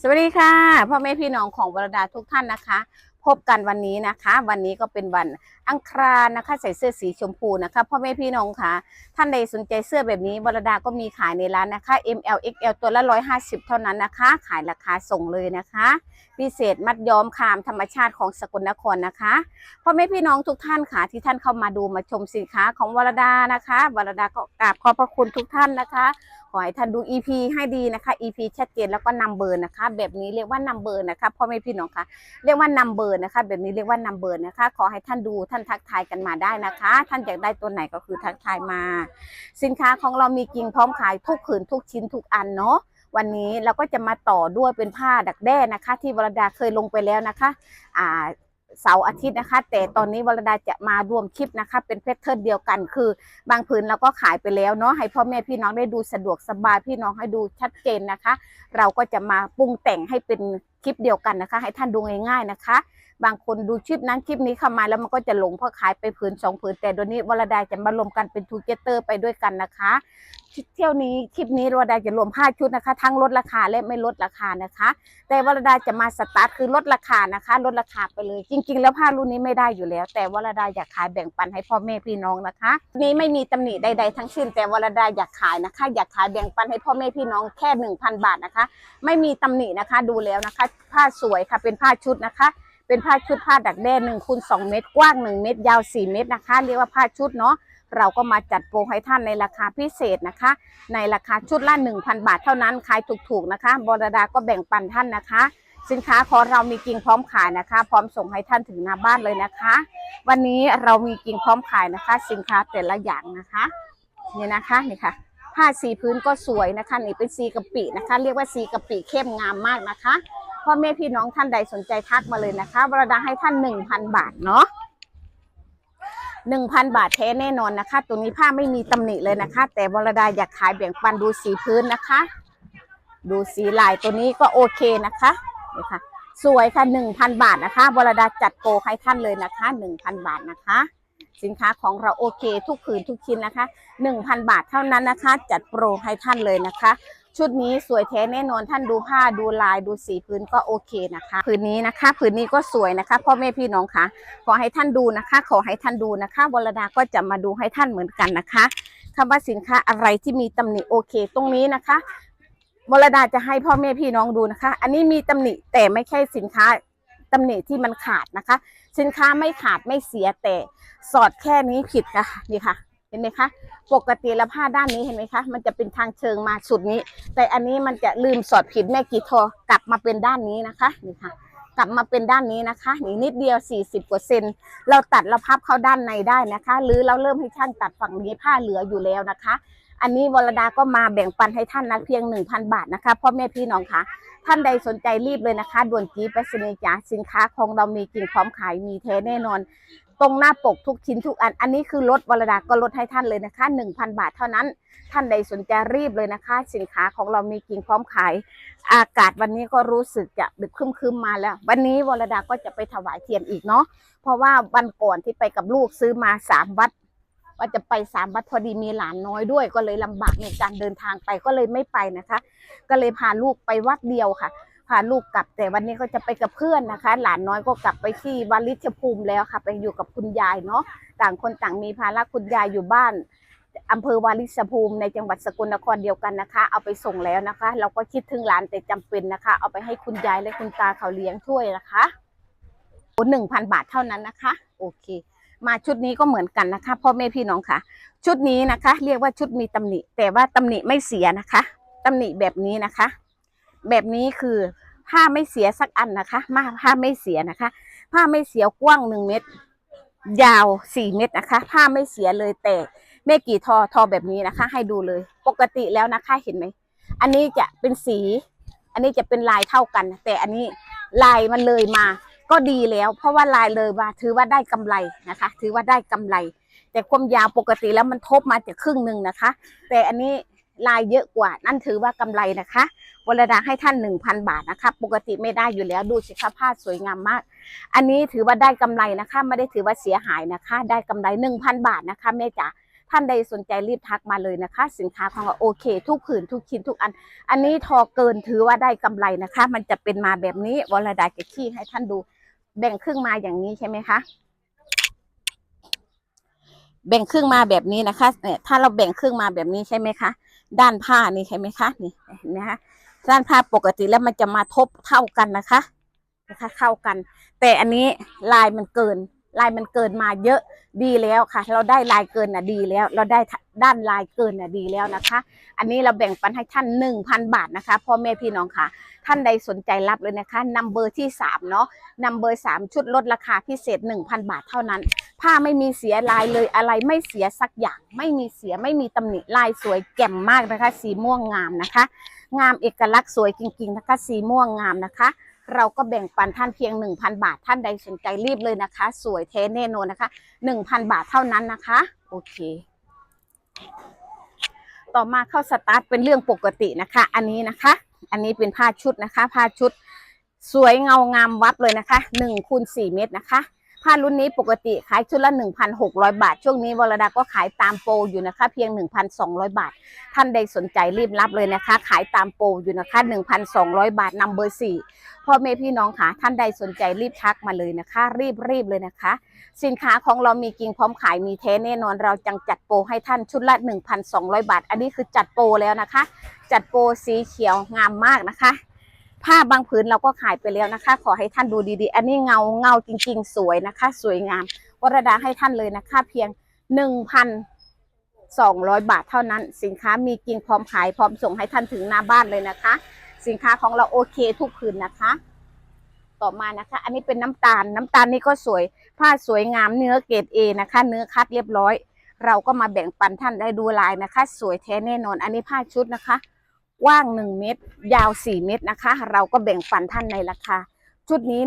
สวัสดีค่ะพ่อแม่พี่น้องของวรดาทุกท่านนะคะ พบกันวันนี้นะคะ วันนี้ก็เป็นวันอังคารนะคะ ใส่เสื้อสีชมพูนะคะพ่อแม่พี่น้องค่ะ ท่านใดสนใจเสื้อแบบนี้วรดาก็มีขายในร้านนะคะ ML XL ตัวละ 150 เท่านั้นนะคะ ขายราคาส่งเลยนะคะ พิเศษมัดย้อมคามธรรมชาติของสกลนครนะคะพ่อแม่พี่น้องทุกท่านค่ะที่ท่านเข้ามาดูมาชมสินค้าของวรดานะคะวรดาก็กราบขอบพระคุณทุกท่านนะคะขอให้ท่านดู EP ให้ดีนะคะ EP ชัดเจนแล้วก็นำเบอร์นะคะ แบบนี้เรียกว่านำเบอร์นะคะพ่อแม่พี่น้องคะเรียกว่านำเบอร์นะคะ แบบนี้เรียกว่านำเบอร์นะคะ ขอให้ท่านดูท่านทักทายกันมาได้นะคะ ท่านอยากได้ตัวไหนก็คือทักทายมา สินค้าของเรามีจริงพร้อมขายทุกผืนทุกชิ้นทุกอันเนาะ วันนี้เราก็จะมาต่อด้วยเป็นผ้าดักแด้นะคะ ที่วรดาเคยลงไปแล้วนะคะอ่าเสาร์อาทิตย์นะคะ แต่ตอนนี้วรดาจะมารวมคลิปนะคะ เป็นแพทเทิร์นเดียวกัน คือบางพื้นเราก็ขายไปแล้วเนาะให้พ่อแม่พี่น้องได้ดูสะดวกสบายพี่น้องให้ดูชัดเจนนะคะ เราก็จะมาปรุงแต่งให้เป็นคลิปเดียวกันนะคะ ให้ท่านดูง่าย ๆนะคะ บางคนดูคลิปนั้นคลิปนี้เข้ามาแล้วมันก็จะหลงเพราะขายไปผืนสองผืนแต่เดี๋ยวนี้วรดาจะมารวมกันเป็นทูเกเตอร์ไปด้วยกันนะคะเที่ยวนี้คลิปนี้วรดาจะรวม 5 ชุดนะคะ ทั้งลดราคาและไม่ลดราคานะคะ แต่วรดาจะมาสตาร์ทคือลดราคานะคะ ลดราคาไปเลย จริง ๆ แล้วผ้ารุ่นนี้ไม่ได้อยู่แล้ว แต่วรดาอยากขายแบ่งปันให้พ่อแม่พี่น้องนะคะ นี้ไม่มีตำหนิใดๆทั้งสิ้นแต่วรดาอยากขายนะคะ อยากขายแบ่งปันให้พ่อแม่พี่น้องแค่หนึ่งพันบาทนะคะ ไม่มีตำหนินะคะดูแล้วนะคะ ผ้าสวยค่ะเป็นผ้าชุดนะคะ เป็นผ้าชุดผ้าดักแด้หนึ่งคูณสองเมตร กว้างหนึ่งเมตร ยาวสี่เมตรนะคะ เรียกว่าผ้าชุดเนาะเราก็มาจัดโปรให้ท่านในราคาพิเศษนะคะ ในราคาชุดละ 1,000 บาทเท่านั้นขายถูกๆนะคะบรดาก็แบ่งปันท่านนะคะ สินค้าของเรามีจริงพร้อมขายนะคะ พร้อมส่งให้ท่านถึงหน้าบ้านเลยนะคะ วันนี้เรามีจริงพร้อมขายนะคะ สินค้าแต่ละอย่างนะคะนี่นะคะนี่ค่ะ ผ้าสีพื้นก็สวยนะคะนี่เป็นสีกะปินะคะ เรียกว่าสีกะปิเข้มงามมากนะคะ พ่อแม่พี่น้องท่านใดสนใจทักมาเลยนะคะบรดาให้ท่าน1,000บาทเนาะหนึ่งพันบาทแท้แน่นอนนะคะ ตัวนี้ผ้าไม่มีตำหนิเลยนะคะ แต่วรดาอยากขายแบ่งปันดูสีพื้นนะคะ ดูสีลายตัวนี้ก็โอเคนะคะนี่ค่ะ สวยค่ะหนึ่งพันบาทนะคะวรดาจัดโปรให้ท่านเลยนะคะหนึ่งพันบาทนะคะ สินค้าของเราโอเคทุกผืนทุกชิ้นนะคะหนึ่งพันบาทเท่านั้นนะคะ จัดโปรให้ท่านเลยนะคะ ชุดนี้สวยแท้แน่นอนท่านดูผ้าดูลายดูสีพื้นก็โอเคนะคะผืนนี้นะคะผืนนี้ก็สวยนะคะพ่อแม่พี่น้องคะขอให้ท่านดูนะคะ ขอให้ท่านดูนะคะวรดาก็จะมาดูให้ท่านเหมือนกันนะคะคำว่าสินค้าอะไรที่มีตำหนิโอเค ตรงนี้นะคะวรดาจะให้พ่อแม่พี่น้องดูนะคะ อันนี้มีตำหนิแต่ไม่ใช่สินค้าตำหนิที่มันขาดนะคะ สินค้าไม่ขาดไม่เสียแต่สอดแค่นี้ผิดค่ะนี่ค่ะ เห็นไหมคะ ปกติล้วผ้าด้านนี้เห็นไหมคะ มันจะเป็นทางเชิงมาสุดนี้ แต่อันนี้มันจะลืมสอดผิดแม่กีทอกลับมาเป็นด้านนี้นะคะนี่ค่ะ กลับมาเป็นด้านนี้นะคะนี่นิดเดียว 40กว่าเซนเราตัดเราพับเข้าด้านในได้นะคะ หรือเราเริ่มให้ช่างตัดฝั่งนี้ผ้าเหลืออยู่แล้วนะคะ อันนี้วรดาก็มาแบ่งปันให้ท่านนะเพียง 1,000 บาทนะคะพ่อแม่พี่น้องคะท่านใดสนใจรีบเลยนะคะด่วนจีไปสนีย์จ๋าสินค้าของเรามีจริงพร้อมขายมีแท้แน่นอน ตรงหน้าปกทุกชิ้นทุกอัน อันนี้คือลดวรดาก็ลดให้ท่านเลยนะคะ 1,000 บาทเท่านั้น ท่านใดสนใจรีบเลยนะคะ สินค้าของเรามีจริงพร้อมขาย อากาศวันนี้ก็รู้สึกจะดึกคึมๆมาแล้ว วันนี้วรดาก็จะไปถวายเทียนอีกเนาะ เพราะว่าวันก่อนที่ไปกับลูกซื้อมาสามวัดว่าจะไปสามวัดพอดีมีหลานน้อยด้วย ก็เลยลำบากในการเดินทางไปก็เลยไม่ไปนะคะ ก็เลยพาลูกไปวัดเดียวค่ะ พาลูกกลับ แต่วันนี้ก็จะไปกับเพื่อนนะคะ หลานน้อยก็กลับไปที่วาริชภูมิแล้วค่ะ ไปอยู่กับคุณยายเนาะต่างคนต่างมีภาระคุณยายอยู่บ้านอำเภอวาริชภูมิในจังหวัดสกลนครเดียวกันนะคะ เอาไปส่งแล้วนะคะ เราก็คิดถึงหลานแต่จำเป็นนะคะ เอาไปให้คุณยายและคุณตาเขาเลี้ยงช่วยนะคะหนึ่งพันบาทเท่านั้นนะคะ โอเค มาชุดนี้ก็เหมือนกันนะคะพ่อแม่พี่น้องค่ะ ชุดนี้นะคะ เรียกว่าชุดมีตำหนิ แต่ว่าตำหนิไม่เสียนะคะตำหนิแบบนี้นะคะ แบบนี้คือผ้าไม่เสียสักอันนะคะมาผ้าไม่เสียนะคะ ผ้าไม่เสียกว้างหนึ่งเมตร ยาวสี่เมตรนะคะ ผ้าไม่เสียเลยแต่แม่กี่ทอทอแบบนี้นะคะ ให้ดูเลย ปกติแล้วนะคะเห็นไหมอันนี้จะเป็นสี อันนี้จะเป็นลายเท่ากัน แต่อันนี้ลายมันเลยมา ก็ดีแล้ว เพราะว่าลายเลยมาถือว่าได้กำไรนะคะ ถือว่าได้กำไร แต่ความยาวปกติแล้วมันทบมาจากครึ่งหนึ่งนะคะ แต่อันนี้ ลายเยอะกว่า นั่นถือว่ากำไรนะคะวรดาให้ท่านหนึ่งพันบาทนะคะ ปกติไม่ได้อยู่แล้วดูสิคะผ้าสวยงามมาก อันนี้ถือว่าได้กำไรนะคะ ไม่ได้ถือว่าเสียหายนะคะ ได้กำไรหนึ่งพันบาทนะคะแม่จ๋าท่านใดสนใจรีบทักมาเลยนะคะ สินค้าของเราโอเค ทุกผืนทุกชิ้นทุกอัน อันนี้ทอเกินถือว่าได้กำไรนะคะ มันจะเป็นมาแบบนี้วรดาจะขี้ให้ท่านดูแบ่งครึ่งมาอย่างนี้ใช่ไหมคะ แบ่งครึ่งมาแบบนี้นะคะเนี่ยถ้าเราแบ่งครึ่งมาแบบนี้ใช่ไหมคะด้านผ้านี่ใช่ไหมคะนี่เห็นไหมคะด้านผ้าปกติแล้วมันจะมาทบเท่ากันนะคะนะคะเข้ากัน แต่อันนี้ลายมันเกิน ลายมันเกินมาเยอะดีแล้วค่ะ เราได้ลายเกินน่ะดีแล้ว เราได้ด้านลายเกินน่ะดีแล้วนะคะ อันนี้เราแบ่งปันให้ท่าน 1,000 บาทนะคะพ่อแม่พี่น้องค่ะ ท่านใดสนใจรับเลยนะคะนัมเบอร์ที่3เนาะนัมเบอร์ 3 ชุดลดราคาพิเศษ 1,000 บาทเท่านั้น ผ้าไม่มีเสียลายเลยอะไรไม่เสียสักอย่าง ไม่มีเสียไม่มีตำหนิลายสวยแจ่มมากนะคะ สีม่วงงามนะคะ งามเอกลักษณ์สวยจริงๆนะคะ สีม่วงงามนะคะเราก็แบ่งปันท่านเพียง 1,000 บาท ท่านใดสนใจรีบเลยนะคะ สวยเทแน่นอนนะคะ 1,000 บาทเท่านั้นนะคะ โอเค ต่อมาเข้าสตาร์ทเป็นเรื่องปกตินะคะ อันนี้นะคะ อันนี้เป็นผ้าชุดนะคะ ผ้าชุดสวยเงางามวับเลยนะคะ1คูณ4เมตรนะคะ ผ้ารุ่นนี้ปกติขายชุดละ 1,600 บาท ช่วงนี้วรดาก็ขายตามโปรอยู่นะคะ เพียง 1,200 บาท ท่านใดสนใจรีบรับเลยนะคะ ขายตามโปรอยู่นะคะ 1,200 บาทนำเบอร์4พ่อแม่พี่น้องค่ะ ท่านใดสนใจรีบทักมาเลยนะคะ รีบรีบเลยนะคะ สินค้าของเรามีจริงพร้อมขายมีแท้แน่นอนเราจังจัดโปรให้ท่านชุดละ 1,200 บาท อันนี้คือจัดโปรแล้วนะคะ จัดโปรสีเขียวงามมากนะคะ ผ้าบางผืนเราก็ขายไปแล้วนะคะ ขอให้ท่านดูดีๆ อันนี้เงาเงาจริง ๆ สวยนะคะ สวยงามวรดาให้ท่านเลยนะคะ เพียง1,200บาทเท่านั้น สินค้ามีจริงพร้อมขายพร้อมส่งให้ท่านถึงหน้าบ้านเลยนะคะ สินค้าของเราโอเคทุกผืนนะคะ ต่อมานะคะ อันนี้เป็นน้ำตาล น้ำตาลนี่ก็สวย ผ้าสวยงามเนื้อเกรดเอนะคะ เนื้อคัดเรียบร้อย เราก็มาแบ่งปันท่านได้ดูลายนะคะ สวยแท้แน่นอน อันนี้ผ้าชุดนะคะ กว้าง 1 เมตร ยาว 4 เมตรนะคะ เราก็แบ่งปันท่านในราคา ชุดนี้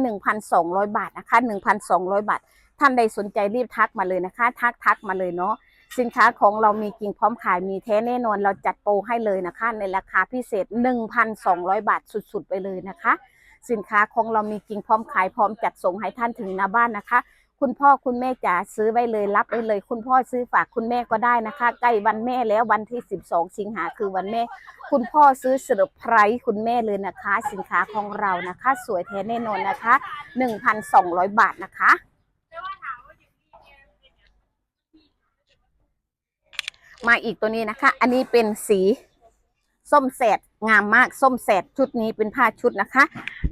1,200 บาทนะคะ 1,200 บาท ท่านใดสนใจรีบทักมาเลยนะคะ ทักทักมาเลยเนาะสินค้าของเรามีจริงพร้อมขายมีแท้แน่นอนเราจัดโปรให้เลยนะคะ ในราคาพิเศษ 1,200 บาทสุดๆ ไปเลยนะคะ สินค้าของเรามีจริงพร้อมขายพร้อมจัดส่งให้ท่านถึงหน้าบ้านนะคะ คุณพ่อคุณแม่จ๋าซื้อไว้เลยรับไว้เลย คุณพ่อซื้อฝากคุณแม่ก็ได้นะคะ ใกล้วันแม่แล้ววันที่ 12 สิงหาคือวันแม่ คุณพ่อซื้อเซอร์ไพรส์คุณแม่เลยนะคะ สินค้าของเรานะคะ สวยแท้แน่นอนนะคะ 1,200 บาทนะคะมาอีกตัวนี้นะคะ อันนี้เป็นสี ส้มแสดงามมากส้มแสดชุดนี้เป็นผ้าชุดนะคะ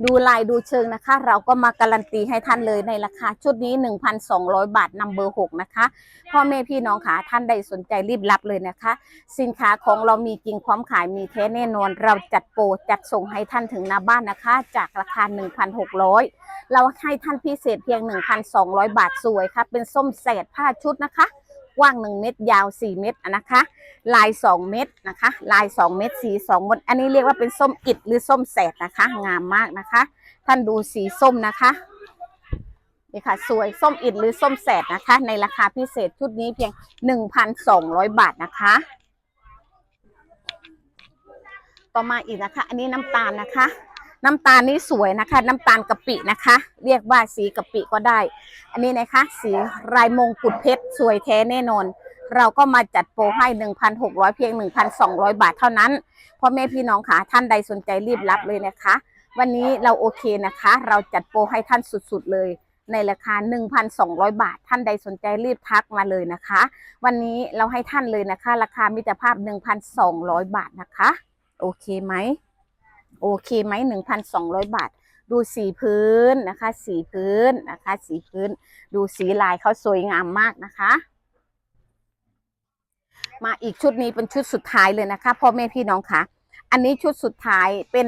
ดูลายดูเชิงนะคะ เราก็มาการันตีให้ท่านเลยในราคาชุดนี้ 1,200 บาทนัมเบอร์6นะคะ พ่อแม่พี่น้องค่ะท่านใดสนใจรีบรับเลยนะคะ สินค้าของเรามีจริงพร้อมขายมีแท้แน่นอน เราจัดโปรจัดส่งให้ท่านถึงหน้าบ้านนะคะ จากราคา 1,600 เราให้ท่านพิเศษเพียง 1,200 บาทสวยค่ะเป็นส้มแสดผ้าชุดนะคะ กว้าง 1 เมตร ยาว 4 เมตรนะคะ ลาย 2 เม็ดนะคะ ลาย 2 เม็ดสี2มดอันนี้เรียกว่าเป็นส้มอิดหรือส้มแสดนะคะ งามมากนะคะ ท่านดูสีส้มนะคะนี่ค่ะสวยส้มอิดหรือส้มแสดนะคะ ในราคาพิเศษชุดนี้เพียง 1,200 บาทนะคะ ต่อมาอีกนะคะ อันนี้น้ำตาลนะคะ น้ำตาลนี่สวยนะคะ น้ำตาลกะปินะคะ เรียกว่าสีกะปิก็ได้ อันนี้นะคะ สีลายมงกุฎเพชรสวยแท้แน่นอน เราก็มาจัดโปรให้ 1,600 เพียง 1,200 บาทเท่านั้นพ่อแม่พี่น้องค่ะท่านใดสนใจรีบรับเลยนะคะ วันนี้เราโอเคนะคะ เราจัดโปรให้ท่านสุดๆเลยในราคา 1,200 บาท ท่านใดสนใจรีบทักมาเลยนะคะ วันนี้เราให้ท่านเลยนะคะ ราคามิตรภาพ 1,200 บาทนะคะ โอเคไหม โอเคไหม1,200บาท ดูสีพื้นนะคะ สีพื้นนะคะ สีพื้น ดูสีลายเขาสวยงามมากนะคะ มาอีกชุดนี้เป็นชุดสุดท้ายเลยนะคะพ่อแม่พี่น้องคะอันนี้ชุดสุดท้ายเป็น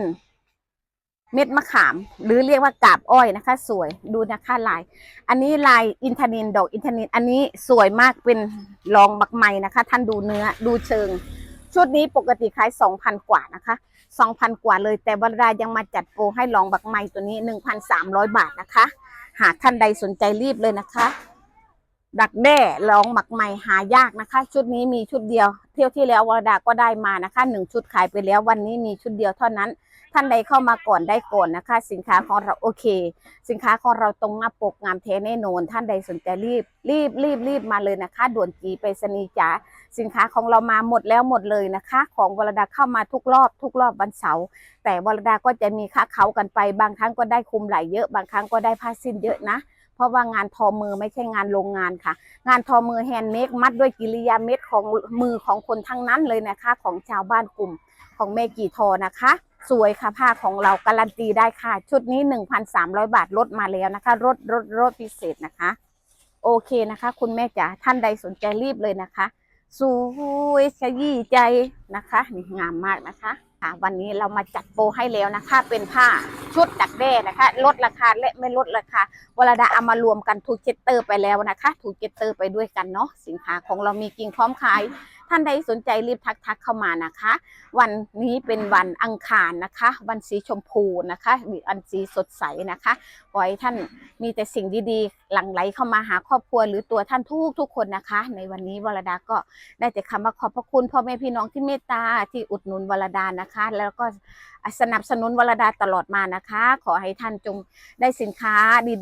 เม็ดมะขาม หรือเรียกว่ากาบอ้อยนะคะ สวยดูนะคะลาย อันนี้ลายอินทนินดอกอินทนินอันนี้สวยมากเป็นรองบักไม้นะคะ ท่านดูเนื้อดูเชิง ชุดนี้ปกติขาย2,000กว่านะคะ 2,000 กว่าเลย แต่บรรดายังมาจัดโปรให้ลองบักไม้ตัวนี้ 1,300 บาทนะคะ หากท่านใดสนใจรีบเลยนะคะ ดักแด้ลองหมักใหม่หายากนะคะ ชุดนี้มีชุดเดียว เที่ยวที่แล้ววรดาก็ได้มานะคะหนึ่งชุดขายไปแล้ววันนี้มีชุดเดียวเท่านั้นท่านใดเข้ามาก่อนได้ก่อนนะคะ สินค้าของเราโอเค สินค้าของเราตรงหน้าปกงามเทแน่นอนท่านใดสนใจรีบ รีบรีบรีบมาเลยนะคะ ด่วนจีไปรษณีจ๋า สินค้าของเรามาหมดแล้วหมดเลยนะคะ ของวรดาเข้ามาทุกรอบ ทุกรอบวันเสาร์แต่วรดาก็จะมีค่าเขากันไปบางครั้งก็ได้คุมไหลเยอะ บางครั้งก็ได้ผ้าสิ้นเยอะนะ เพราะว่างานทอมือไม่ใช่งานโรงงานค่ะ งานทอมือแฮนด์เมดมัดด้วยกิริยาเม็ดของมือของคนทั้งนั้นเลยนะคะ ของชาวบ้านกลุ่มของเมกีทอนะคะสวยค่ะผ้าของเราการันตีได้ค่ะ ชุดนี้ 1,300 บาทลดมาแล้วนะคะลดลดลดพิเศษนะคะ โอเคนะคะ คุณแม่จ๋าท่านใดสนใจรีบเลยนะคะ สวยขยี้ใจนะคะนี่งามมากนะคะค่ะวันนี้เรามาจัดโปรให้แล้วนะคะ เป็นผ้าชุดดักแด้นะคะ ลดราคาและไม่ลดราคาเวลาดาเอามารวมกันถูกเจตเตอร์ไปแล้วนะคะ ถูกเจตเตอร์ไปด้วยกันเนาะสินค้าของเรามีกิ่งพร้อมขาย ท่านใดสนใจรีบทักทักเข้ามานะคะ วันนี้เป็นวันอังคารนะคะ วันสีชมพูนะคะวันสีสดใสนะคะขอให้ท่านมีแต่สิ่งดีๆ หลั่งไหลเข้ามาหาครอบครัวหรือตัวท่านทุกทุกคนนะคะ ในวันนี้วรดาก็ได้แต่คำว่าขอบพระคุณพ่อแม่พี่น้องที่เมตตาที่อุดหนุนวรดานะคะ แล้วก็สนับสนุนวรดาตลอดมานะคะ ขอให้ท่านจงได้สินค้า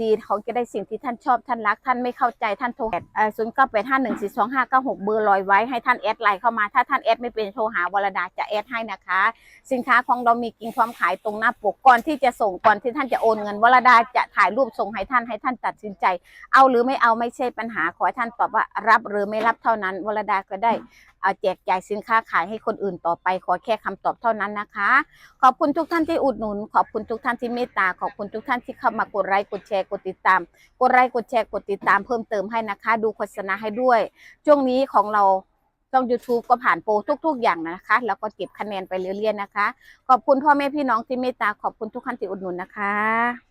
ดีๆ ของจะได้สิ่งที่ท่านชอบท่านรัก ท่านไม่เข้าใจท่านโทรศูนย์เก้าแปดห้าหนึ่งสี่สองห้าเก้าหกเบอร์ลอยไว้ให้ท่านแอดไลน์เข้ามาถ้าท่านแอดไม่เป็นโทรหาวรดาจะแอดให้นะคะ สินค้าของเรามีกิ่งความขายตรงหน้าปกก่อนที่จะส่งก่อนที่ท่านจะโอนเงินวรดาจะถ่ายรูปส่งให้ท่านให้ท่านตัดสินใจ เอาหรือไม่เอาไม่ใช่ปัญหาขอท่านตอบว่ารับหรือไม่รับเท่านั้นวรดาก็ได้แจกจ่ายสินค้าขายให้คนอื่นต่อไปขอแค่คำตอบเท่านั้นนะคะ ขอบคุณทุกท่านที่อุดหนุน ขอบคุณทุกท่านที่เมตตาขอบคุณทุกท่านที่เข้ามากดไลค์กดแชร์กดติดตาม กดไลค์กดแชร์กดติดตามเพิ่มเติมให้นะคะ ดูโฆษณาให้ด้วย ช่วงนี้ของเราช่อง YouTube ก็ผ่านโปรทุก ๆ อย่างนะคะ แล้วก็เก็บคะแนนไปเรื่อยๆนะคะ ขอบคุณพ่อแม่พี่น้องที่เมตตาขอบคุณทุกท่านที่อุดหนุนนะคะ